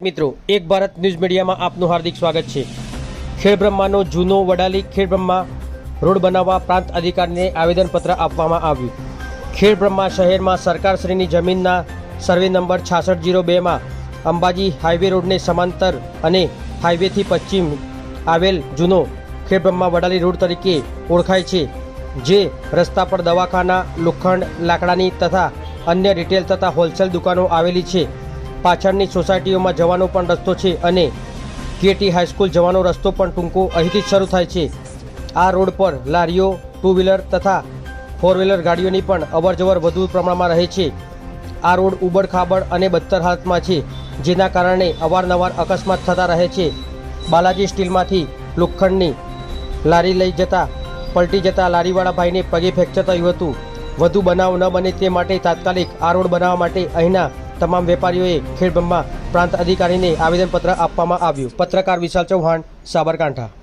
મિત્રો, એક ભારત ન્યૂઝ મીડિયામાં આપનું હાર્દિક સ્વાગત છે. ખેડબ્રહ્માનો જૂનો વડાલી ખેડબ્રહ્મા રોડ બનાવવા પ્રાંત અધિકારીને આવેદનપત્ર આપવામાં આવ્યું. ખેડબ્રહ્મા શહેરમાં સરકારશ્રીની જમીનના સર્વે નંબર છાસઠ જીરો બેમાં અંબાજી હાઈવે રોડને સમાંતર અને હાઈવેથી પશ્ચિમ આવેલ જૂનો ખેડબ્રહ્મા વડાલી રોડ તરીકે ઓળખાય છે, જે રસ્તા પર દવાખાના, લોખંડ, લાકડાની તથા અન્ય રિટેલ તથા હોલસેલ દુકાનો આવેલી છે. પાછળની સોસાયટીઓમાં જવાનો પણ રસ્તો છે અને કેટી હાઈસ્કૂલ જવાનો રસ્તો પણ ટૂંકો અહીંથી જ શરૂ થાય છે. આ રોડ પર લારીઓ ટુ વ્હીલર તથા ફોર વ્હીલર ગાડીઓની પણ અવરજવર વધુ પ્રમાણમાં રહે છે. આ રોડ ઉબડ ખાબડ અને બદતર હાલતમાં છે, જેના કારણે અવારનવાર અકસ્માત થતા રહે છે. બાલાજી સ્ટીલમાંથી લોખંડની લારી લઈ જતા, પલટી જતા લારીવાળા ભાઈને પગે ફ્રેક્ચર થયું હતું. વધુ બનાવ ન બને તે માટે તાત્કાલિક આ રોડ બનાવવા માટે અહીંના તમામ વેપારીઓએ ખેડબ્રહ્મા પ્રાંત અધિકારીને આવેદનપત્ર આપવામાં આવ્યું. પત્રકાર વિશાલ ચૌહાણ, સાબરકાંઠા.